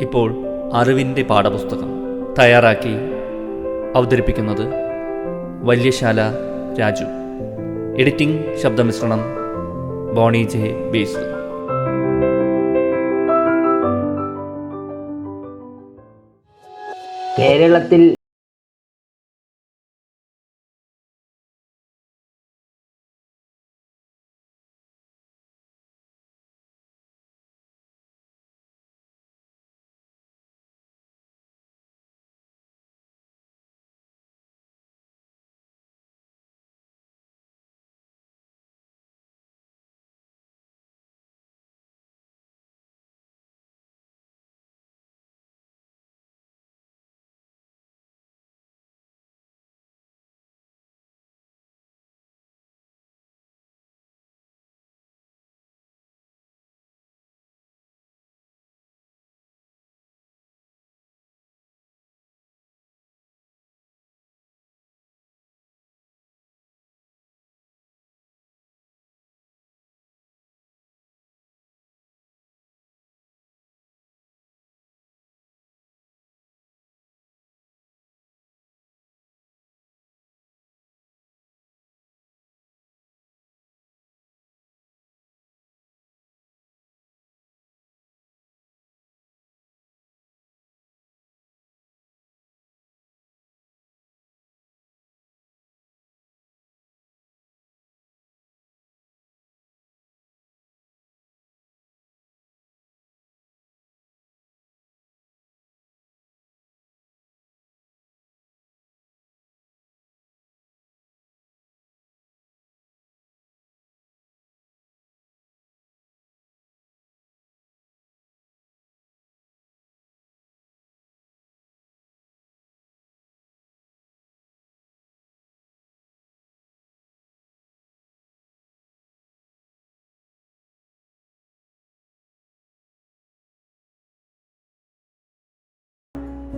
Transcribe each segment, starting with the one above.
ഇപ്പോൾ അറിവിന്റെ പാഠപുസ്തകം തയ്യാറാക്കി അവതരിപ്പിക്കുന്നത് വല്യശാല രാജു. എഡിറ്റിംഗ് ശബ്ദമിശ്രണം ബോണി ജെ ബേസ്. കേരളത്തിൽ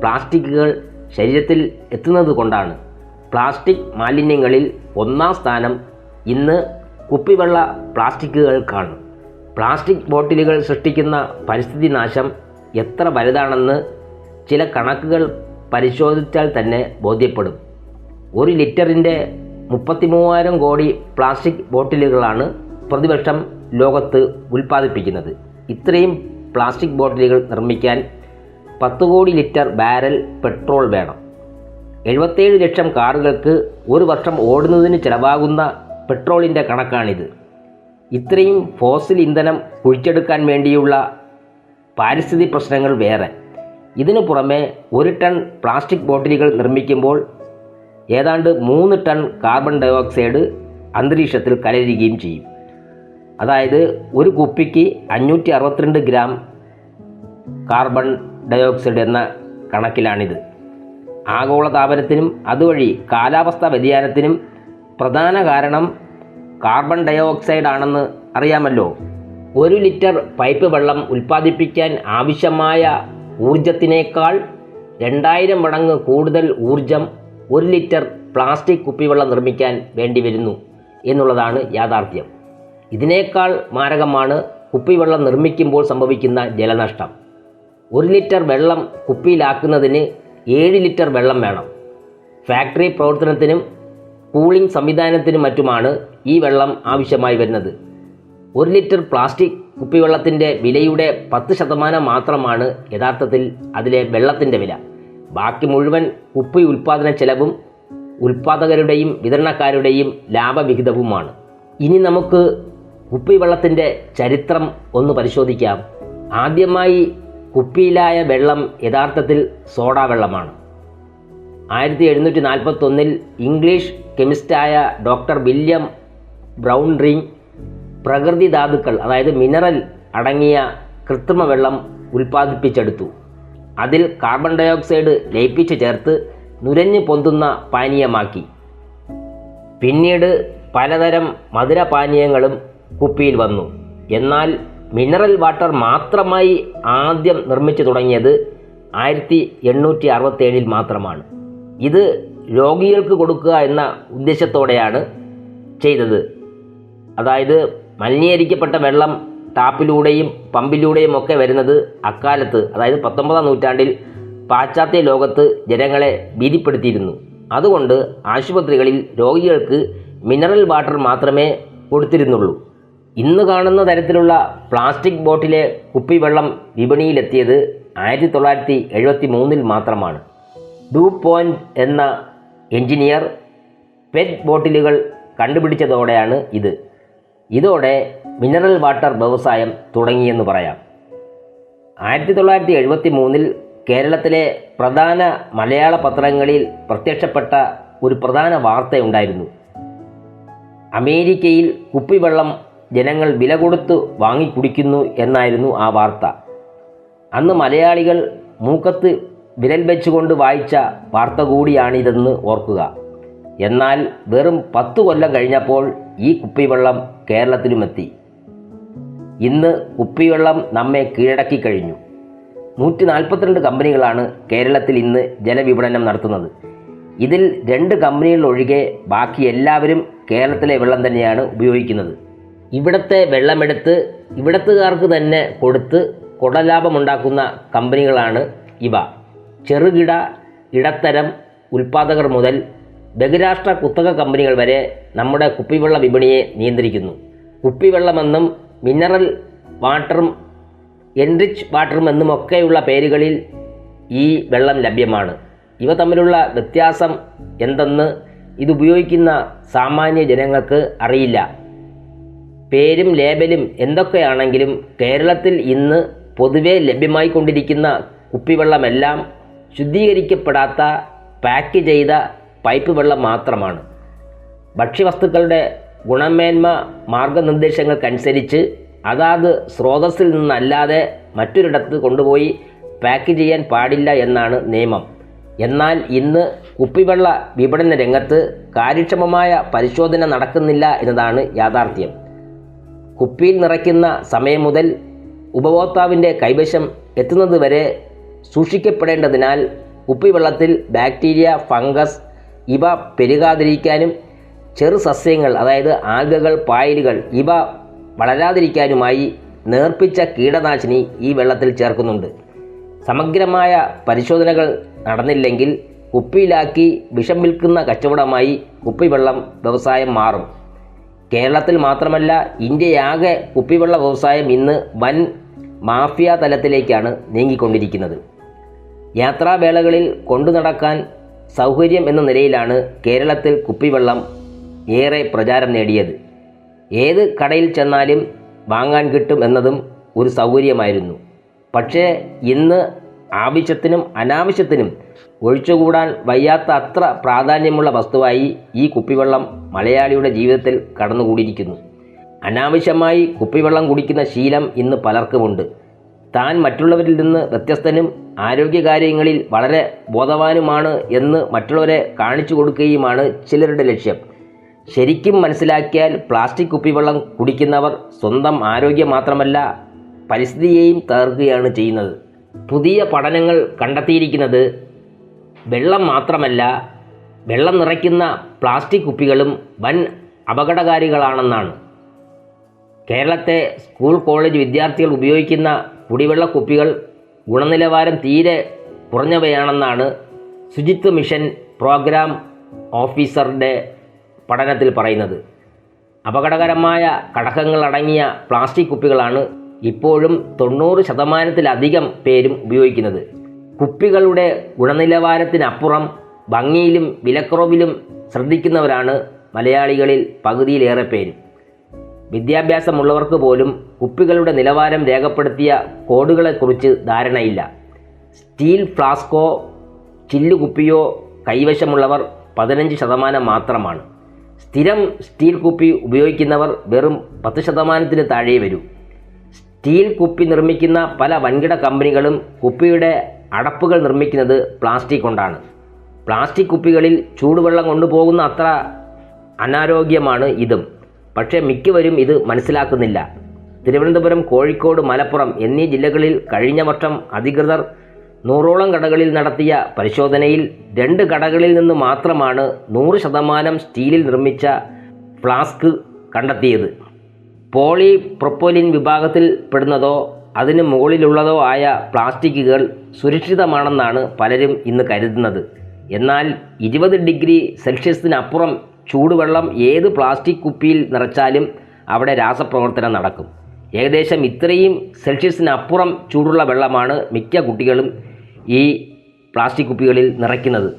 പ്ലാസ്റ്റിക്കുകൾ ശരീരത്തിൽ എത്തുന്നത് കൊണ്ടാണ്. പ്ലാസ്റ്റിക് മാലിന്യങ്ങളിൽ ഒന്നാം സ്ഥാനം ഇന്ന് കുപ്പിവെള്ള പ്ലാസ്റ്റിക്കുകൾക്കാണ് പ്ലാസ്റ്റിക് ബോട്ടിലുകൾ സൃഷ്ടിക്കുന്ന പരിസ്ഥിതി നാശം എത്ര വലുതാണെന്ന് ചില കണക്കുകൾ പരിശോധിച്ചാൽ തന്നെ ബോധ്യപ്പെടും. ഒരു ലിറ്ററിന്റെ മുപ്പത്തി മൂവായിരം കോടി പ്ലാസ്റ്റിക് ബോട്ടിലുകളാണ് പ്രതിവർഷം ലോകത്ത് ഉൽപ്പാദിപ്പിക്കുന്നത്. ഇത്രയും പ്ലാസ്റ്റിക് ബോട്ടിലുകൾ നിർമ്മിക്കാൻ പത്ത് കോടി ലിറ്റർ ബാരൽ പെട്രോൾ വേണം. എഴുപത്തേഴ് ലക്ഷം കാറുകൾക്ക് ഒരു വർഷം ഓടുന്നതിന് ചിലവാകുന്ന പെട്രോളിന്റെ കണക്കാണിത്. ഇത്രയും ഫോസിൽ ഇന്ധനം കുഴിച്ചെടുക്കാൻ വേണ്ടിയുള്ള പാരിസ്ഥിതിക പ്രശ്നങ്ങൾ വേറെ. ഇതിനു പുറമെ ഒരു ടൺ പ്ലാസ്റ്റിക് ബോട്ടിലുകൾ നിർമ്മിക്കുമ്പോൾ ഏതാണ്ട് മൂന്ന് ടൺ കാർബൺ ഡയോക്സൈഡ് അന്തരീക്ഷത്തിൽ കലരുകയും ചെയ്യും. അതായത് ഒരു കുപ്പിക്ക് അഞ്ഞൂറ്റി ഗ്രാം കാർബൺ ഡയോക്സൈഡ് എന്ന കണക്കിലാണിത്. ആഗോളതാപനത്തിനും അതുവഴി കാലാവസ്ഥാ വ്യതിയാനത്തിനും പ്രധാന കാരണം കാർബൺ ഡയോക്സൈഡ് ആണെന്ന് അറിയാമല്ലോ. ഒരു ലിറ്റർ പൈപ്പ് വെള്ളം ഉൽപ്പാദിപ്പിക്കാൻ ആവശ്യമായ ഊർജത്തിനേക്കാൾ രണ്ടായിരം മടങ്ങ് കൂടുതൽ ഊർജം ഒരു ലിറ്റർ പ്ലാസ്റ്റിക് കുപ്പിവെള്ളം നിർമ്മിക്കാൻ വേണ്ടി വരുന്നു എന്നുള്ളതാണ് യാഥാർത്ഥ്യം. ഇതിനേക്കാൾ മാരകമാണ് കുപ്പിവെള്ളം നിർമ്മിക്കുമ്പോൾ സംഭവിക്കുന്ന ജലനഷ്ടം. ഒരു ലിറ്റർ വെള്ളം കുപ്പിയിലാക്കുന്നതിന് ഏഴ് ലിറ്റർ വെള്ളം വേണം. ഫാക്ടറി പ്രവർത്തനത്തിനും കൂളിംഗ് സംവിധാനത്തിനും മറ്റുമാണ് ഈ വെള്ളം ആവശ്യമായി വരുന്നത്. ഒരു ലിറ്റർ പ്ലാസ്റ്റിക് കുപ്പിവെള്ളത്തിന്റെ വിലയുടെ പത്ത് ശതമാനം മാത്രമാണ് യഥാർത്ഥത്തിൽ അതിലെ വെള്ളത്തിന്റെ വില. ബാക്കി മുഴുവൻ കുപ്പി ഉൽപ്പാദന ചെലവും ഉൽപ്പാദകരുടെയും വിതരണക്കാരുടെയും ലാഭവിഹിതവുമാണ്. ഇനി നമുക്ക് കുപ്പിവെള്ളത്തിന്റെ ചരിത്രം ഒന്ന് പരിശോധിക്കാം. ആദ്യമായി കുപ്പിയിലായ വെള്ളം യഥാർത്ഥത്തിൽ സോഡാ വെള്ളമാണ്. ആയിരത്തി എഴുന്നൂറ്റി നാൽപ്പത്തൊന്നിൽ ഇംഗ്ലീഷ് കെമിസ്റ്റായ ഡോക്ടർ വില്യം ബ്രൗൺറിങ് പ്രകൃതി ധാതുക്കൾ അതായത് മിനറൽ അടങ്ങിയ കൃത്രിമ വെള്ളം ഉൽപ്പാദിപ്പിച്ചെടുത്തു. അതിൽ കാർബൺ ഡയോക്സൈഡ് ലയിപ്പിച്ച് ചേർത്ത് നുരഞ്ഞു പൊന്തുന്ന പാനീയമാക്കി. പിന്നീട് പലതരം മധുരപാനീയങ്ങളും കുപ്പിയിൽ വന്നു. എന്നാൽ മിനറൽ വാട്ടർ മാത്രമായി ആദ്യം നിർമ്മിച്ചു തുടങ്ങിയത് ആയിരത്തി എണ്ണൂറ്റി അറുപത്തേഴിൽ മാത്രമാണ്. ഇത് രോഗികൾക്ക് കൊടുക്കുക എന്ന ഉദ്ദേശത്തോടെയാണ് ചെയ്തത്. അതായത് മലിനീകരിക്കപ്പെട്ട വെള്ളം ടാപ്പിലൂടെയും പമ്പിലൂടെയും ഒക്കെ വരുന്നത് അക്കാലത്ത് അതായത് പത്തൊമ്പതാം നൂറ്റാണ്ടിൽ പാശ്ചാത്യ ലോകത്ത് ജനങ്ങളെ ഭീതിപ്പെടുത്തിയിരുന്നു. അതുകൊണ്ട് ആശുപത്രികളിൽ രോഗികൾക്ക് മിനറൽ വാട്ടർ മാത്രമേ കൊടുത്തിരുന്നുള്ളൂ. ഇന്ന് കാണുന്ന തരത്തിലുള്ള പ്ലാസ്റ്റിക് ബോട്ടിലെ കുപ്പിവെള്ളം വിപണിയിലെത്തിയത് ആയിരത്തി തൊള്ളായിരത്തി എഴുപത്തി മൂന്നിൽ മാത്രമാണ്. ഡൂ പോയിന്റ് എന്ന എഞ്ചിനീയർ പെറ്റ് ബോട്ടിലുകൾ കണ്ടുപിടിച്ചതോടെയാണ് ഇത്. ഇതോടെ മിനറൽ വാട്ടർ വ്യവസായം തുടങ്ങിയെന്ന് പറയാം. ആയിരത്തി തൊള്ളായിരത്തി എഴുപത്തി മൂന്നിൽ കേരളത്തിലെ പ്രധാന മലയാള പത്രങ്ങളിൽ പ്രത്യക്ഷപ്പെട്ട ഒരു പ്രധാന വാർത്തയുണ്ടായിരുന്നു. അമേരിക്കയിൽ കുപ്പിവെള്ളം ജനങ്ങൾ വില കൊടുത്ത് വാങ്ങിക്കുടിക്കുന്നു എന്നായിരുന്നു ആ വാർത്ത. അന്ന് മലയാളികൾ മൂക്കത്ത് വിരൽ വെച്ചുകൊണ്ട് വായിച്ച വാർത്ത കൂടിയാണിതെന്ന് ഓർക്കുക. എന്നാൽ വെറും പത്ത് കൊല്ലം കഴിഞ്ഞപ്പോൾ ഈ കുപ്പിവെള്ളം കേരളത്തിലുമെത്തി. ഇന്ന് കുപ്പിവെള്ളം നമ്മെ കീഴടക്കി കഴിഞ്ഞു. നൂറ്റി നാൽപ്പത്തിരണ്ട് കമ്പനികളാണ് കേരളത്തിൽ ഇന്ന് ജലവിപണനം നടത്തുന്നത്. ഇതിൽ രണ്ട് കമ്പനികൾ ഒഴികെ ബാക്കി എല്ലാവരും കേരളത്തിലെ വെള്ളം തന്നെയാണ് ഉപയോഗിക്കുന്നത്. ഇവിടുത്തെ വെള്ളമെടുത്ത് ഇവിടത്തുകാർക്ക് തന്നെ കൊടുത്ത് കുടലാഭമുണ്ടാക്കുന്ന കമ്പനികളാണ് ഇവ. ചെറുകിട ഇടത്തരം ഉൽപ്പാദകർ മുതൽ ബഹുരാഷ്ട്ര കുത്തക കമ്പനികൾ വരെ നമ്മുടെ കുപ്പിവെള്ള വിപണിയെ നിയന്ത്രിക്കുന്നു. കുപ്പിവെള്ളമെന്നും മിനറൽ വാട്ടറും എൻറിച്ച് വാട്ടറും എന്നുമൊക്കെയുള്ള പേരുകളിൽ ഈ വെള്ളം ലഭ്യമാണ്. ഇവ തമ്മിലുള്ള വ്യത്യാസം എന്തെന്ന് ഇതുപയോഗിക്കുന്ന സാമാന്യ ജനങ്ങൾക്ക് അറിയില്ല. പേരും ലേബലും എന്തൊക്കെയാണെങ്കിലും കേരളത്തിൽ ഇന്ന് പൊതുവെ ലഭ്യമായിക്കൊണ്ടിരിക്കുന്ന കുപ്പിവെള്ളമെല്ലാം ശുദ്ധീകരിക്കപ്പെടാത്ത പാക്ക് ചെയ്ത പൈപ്പ് വെള്ളം മാത്രമാണ്. ഭക്ഷ്യവസ്തുക്കളുടെ ഗുണമേന്മ മാർഗനിർദ്ദേശങ്ങൾക്കനുസരിച്ച് അതാത് സ്രോതസ്സിൽ നിന്നല്ലാതെ മറ്റൊരിടത്ത് കൊണ്ടുപോയി പാക്ക് ചെയ്യാൻ പാടില്ല എന്നാണ് നിയമം. എന്നാൽ ഇന്ന് കുപ്പിവെള്ള വിപണന രംഗത്ത് കാര്യക്ഷമമായ പരിശോധന നടക്കുന്നില്ല എന്നതാണ് യാഥാർത്ഥ്യം. കുപ്പിയിൽ നിറയ്ക്കുന്ന സമയം മുതൽ ഉപഭോക്താവിന്റെ കൈവശം എത്തുന്നത് വരെ സൂക്ഷിക്കപ്പെടേണ്ടതിനാൽ കുപ്പിവെള്ളത്തിൽ ബാക്ടീരിയ ഫംഗസ് ഇവ പെരുകാതിരിക്കാനും ചെറു സസ്യങ്ങൾ അതായത് ആൽഗകൾ പായലുകൾ ഇവ വളരാതിരിക്കാനുമായി നേർപ്പിച്ച കീടനാശിനി ഈ വെള്ളത്തിൽ ചേർക്കുന്നുണ്ട്. സമഗ്രമായ പരിശോധനകൾ നടന്നില്ലെങ്കിൽ കുപ്പിയിലാക്കി വിഷം വിൽക്കുന്ന കച്ചവടമായി കുപ്പിവെള്ളം വ്യവസായം മാറും. കേരളത്തിൽ മാത്രമല്ല ഇന്ത്യയാകെ കുപ്പിവെള്ള വ്യവസായം ഇന്ന് വൻ മാഫിയ തലത്തിലേക്കാണ് നീങ്ങിക്കൊണ്ടിരിക്കുന്നത്. യാത്രാവേളകളിൽ കൊണ്ടു നടക്കാൻ സൗകര്യം എന്ന നിലയിലാണ് കേരളത്തിൽ കുപ്പിവെള്ളം ഏറെ പ്രചാരം നേടിയത്. ഏത് കടയിൽ ചെന്നാലും വാങ്ങാൻ കിട്ടും എന്നതും ഒരു സൗകര്യമായിരുന്നു. പക്ഷേ ഇന്ന് ആവശ്യത്തിനും അനാവശ്യത്തിനും ഒഴിച്ചുകൂടാൻ വയ്യാത്ത അത്ര പ്രാധാന്യമുള്ള വസ്തുവായി ഈ കുപ്പിവെള്ളം മലയാളിയുടെ ജീവിതത്തിൽ കടന്നുകൂടിയിരിക്കുന്നു. അനാവശ്യമായി കുപ്പിവെള്ളം കുടിക്കുന്ന ശീലം ഇന്ന് പലർക്കുമുണ്ട്. താൻ മറ്റുള്ളവരിൽ നിന്ന് വ്യത്യസ്തനും ആരോഗ്യകാര്യങ്ങളിൽ വളരെ ബോധവാനുമാണ് എന്ന് മറ്റുള്ളവരെ കാണിച്ചു കൊടുക്കുകയുമാണ് ചിലരുടെ ലക്ഷ്യം. ശരിക്കും മനസ്സിലാക്കിയാൽ പ്ലാസ്റ്റിക് കുപ്പിവെള്ളം കുടിക്കുന്നവർ സ്വന്തം ആരോഗ്യം മാത്രമല്ല പരിസ്ഥിതിയെയും തകർക്കുകയാണ് ചെയ്യുന്നത്. പുതിയ പഠനങ്ങൾ കണ്ടെത്തിയിരിക്കുന്നത് വെള്ളം മാത്രമല്ല വെള്ളം നിറയ്ക്കുന്ന പ്ലാസ്റ്റിക് കുപ്പികളും വൻ അപകടകാരികളാണെന്നാണ്. കേരളത്തെ സ്കൂൾ കോളേജ് വിദ്യാർത്ഥികൾ ഉപയോഗിക്കുന്ന കുടിവെള്ള കുപ്പികൾ ഗുണനിലവാരം തീരെ കുറഞ്ഞവയാണെന്നാണ് ശുചിത്വ മിഷൻ പ്രോഗ്രാം ഓഫീസറുടെ പഠനത്തിൽ പറയുന്നത്. അപകടകരമായ ഘടകങ്ങൾ അടങ്ങിയ പ്ലാസ്റ്റിക് കുപ്പികളാണ് ഇപ്പോഴും തൊണ്ണൂറ് ശതമാനത്തിലധികം പേരും ഉപയോഗിക്കുന്നത്. കുപ്പികളുടെ ഗുണനിലവാരത്തിനപ്പുറം ഭംഗിയിലും വിലക്കുറവിലും ശ്രദ്ധിക്കുന്നവരാണ് മലയാളികളിൽ പകുതിയിലേറെ പേരും വിദ്യാഭ്യാസമുള്ളവർക്ക് പോലും കുപ്പികളുടെ നിലവാരം രേഖപ്പെടുത്തിയ കോഡുകളെക്കുറിച്ച് ധാരണയില്ല. സ്റ്റീൽ ഫ്ലാസ്കോ ചില്ലുകുപ്പിയോ കൈവശമുള്ളവർ പതിനഞ്ച് ശതമാനം മാത്രമാണ്. സ്ഥിരം സ്റ്റീൽ കുപ്പി ഉപയോഗിക്കുന്നവർ വെറും പത്ത് ശതമാനത്തിന് താഴെ വരൂ. സ്റ്റീൽ കുപ്പി നിർമ്മിക്കുന്ന പല വൻകിട കമ്പനികളും കുപ്പിയുടെ അടപ്പുകൾ നിർമ്മിക്കുന്നത് പ്ലാസ്റ്റിക് കൊണ്ടാണ്. പ്ലാസ്റ്റിക് കുപ്പികളിൽ ചൂടുവെള്ളം കൊണ്ടുപോകുന്ന അത്ര അനാരോഗ്യമാണ് ഇതും. പക്ഷേ മിക്കവരും ഇത് മനസ്സിലാക്കുന്നില്ല. തിരുവനന്തപുരം കോഴിക്കോട് മലപ്പുറം എന്നീ ജില്ലകളിൽ കഴിഞ്ഞ വർഷം അധികൃതർ നൂറോളം കടകളിൽ നടത്തിയ പരിശോധനയിൽ രണ്ട് കടകളിൽ നിന്ന് മാത്രമാണ് നൂറ് ശതമാനം സ്റ്റീലിൽ നിർമ്മിച്ച ഫ്ലാസ്ക് കണ്ടെത്തിയത്. പോളി പ്രൊപ്പോലിൻ വിഭാഗത്തിൽ പെടുന്നതോ അതിന് മുകളിലുള്ളതോ ആയ പ്ലാസ്റ്റിക്കുകൾ സുരക്ഷിതമാണെന്നാണ് പലരും ഇന്ന് കരുതുന്നത്. എന്നാൽ ഇരുപത് ഡിഗ്രി സെൽഷ്യസിനപ്പുറം ചൂടുവെള്ളം ഏത് പ്ലാസ്റ്റിക് കുപ്പിയിൽ നിറച്ചാലും അവിടെ രാസപ്രവർത്തനം നടക്കും. ഏകദേശം ഇത്രയും സെൽഷ്യസിനപ്പുറം ചൂടുള്ള വെള്ളമാണ് മിക്ക കുട്ടികളും ഈ പ്ലാസ്റ്റിക് കുപ്പികളിൽ നിറയ്ക്കുന്നത്.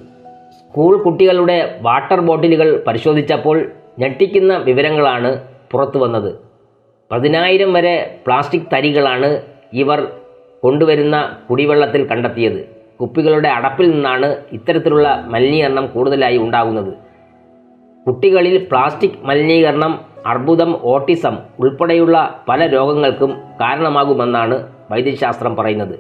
സ്കൂൾ കുട്ടികളുടെ വാട്ടർ ബോട്ടിലുകൾ പരിശോധിച്ചപ്പോൾ ഞെട്ടിക്കുന്ന വിവരങ്ങളാണ് പുറത്തു വന്നത് പതിനായിരം വരെ പ്ലാസ്റ്റിക് തരികളാണ് ഇവർ കൊണ്ടുവരുന്ന കുടിവെള്ളത്തിൽ കണ്ടെത്തിയത്. കുപ്പികളുടെ അടപ്പിൽ നിന്നാണ് ഇത്തരത്തിലുള്ള മലിനീകരണം കൂടുതലായി ഉണ്ടാകുന്നത്. കുട്ടികളിൽ പ്ലാസ്റ്റിക് മലിനീകരണം അർബുദം ഓട്ടിസം ഉൾപ്പെടെയുള്ള പല രോഗങ്ങൾക്കും കാരണമാകുമെന്നാണ് വൈദ്യശാസ്ത്രം പറയുന്നത്.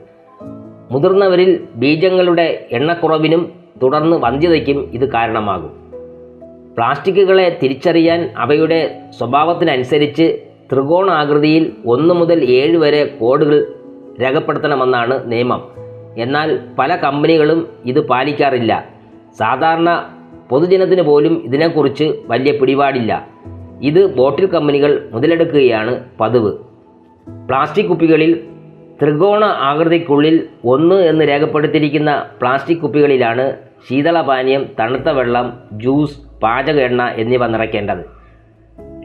മുതിർന്നവരിൽ ബീജങ്ങളുടെ എണ്ണക്കുറവിനും തുടർന്ന് വന്ധ്യതയ്ക്കും ഇത് കാരണമാകും. പ്ലാസ്റ്റിക്കുകളെ തിരിച്ചറിയാൻ അവയുടെ സ്വഭാവത്തിനനുസരിച്ച് ത്രികോണാകൃതിയിൽ ഒന്ന് മുതൽ ഏഴ് വരെ കോഡുകൾ രേഖപ്പെടുത്തണമെന്നാണ് നിയമം. എന്നാൽ പല കമ്പനികളും ഇത് പാലിക്കാറില്ല. സാധാരണ പൊതുജനത്തിന് പോലും ഇതിനെക്കുറിച്ച് വലിയ പിടിപാടില്ല. ഇത് ബോട്ടിൽ കമ്പനികൾ മുതലെടുക്കുകയാണ് പതിവ്. പ്ലാസ്റ്റിക് കുപ്പികളിൽ ത്രികോണ ആകൃതിക്കുള്ളിൽ ഒന്ന് എന്ന് രേഖപ്പെടുത്തിയിരിക്കുന്ന പ്ലാസ്റ്റിക് കുപ്പികളിലാണ് ശീതളപാനീയം തണുത്ത വെള്ളം ജ്യൂസ് പാചക എണ്ണ എന്നിവ നിറയ്ക്കേണ്ടത്.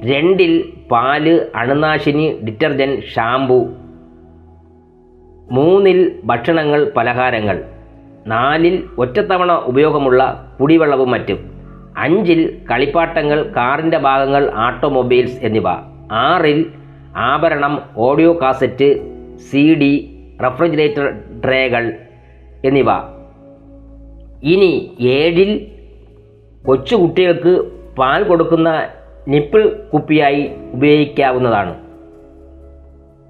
രണ്ടിൽ പാൽ അണുനാശിനി ഡിറ്റർജന്റ് ഷാംപൂ. മൂന്നിൽ ഭക്ഷണങ്ങൾ പലഹാരങ്ങൾ. നാലിൽ ഒറ്റത്തവണ ഉപയോഗമുള്ള കുടിവെള്ളവും മറ്റും. അഞ്ചിൽ കളിപ്പാട്ടങ്ങൾ കാറിന്റെ ഭാഗങ്ങൾ ഓട്ടോമൊബൈൽസ് എന്നിവ. ആറിൽ ആഭരണം audio cassette C D refrigerator ട്രേകൾ എന്നിവ. ഇനി ഏഴിൽ കൊച്ചുകുട്ടികൾക്ക് പാൽ കൊടുക്കുന്ന നിപ്പിൾ കുപ്പിയായി ഉപയോഗിക്കാവുന്നതാണ്.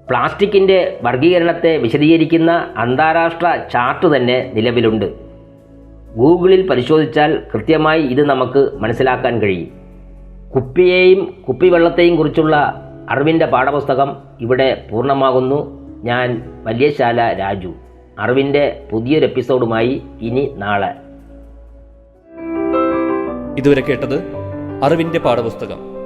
പ്ലാസ്റ്റിക്കിന്റെ വർഗീകരണത്തെ വിശദീകരിക്കുന്ന അന്താരാഷ്ട്ര ചാർട്ട് തന്നെ നിലവിലുണ്ട്. ഗൂഗിളിൽ പരിശോധിച്ചാൽ കൃത്യമായി ഇത് നമുക്ക് മനസ്സിലാക്കാൻ കഴിയും. കുപ്പിയെയും കുപ്പിവെള്ളത്തെയും കുറിച്ചുള്ള അറിവിന്റെ പാഠപുസ്തകം ഇവിടെ പൂർണമാകുന്നു. ഞാൻ വല്യശാല രാജു. അറിവിന്റെ പുതിയൊരു എപ്പിസോഡുമായി ഇനി നാളെ. ഇതുവരെ കേട്ടത് അറിവിന്റെ പാഠപുസ്തകം.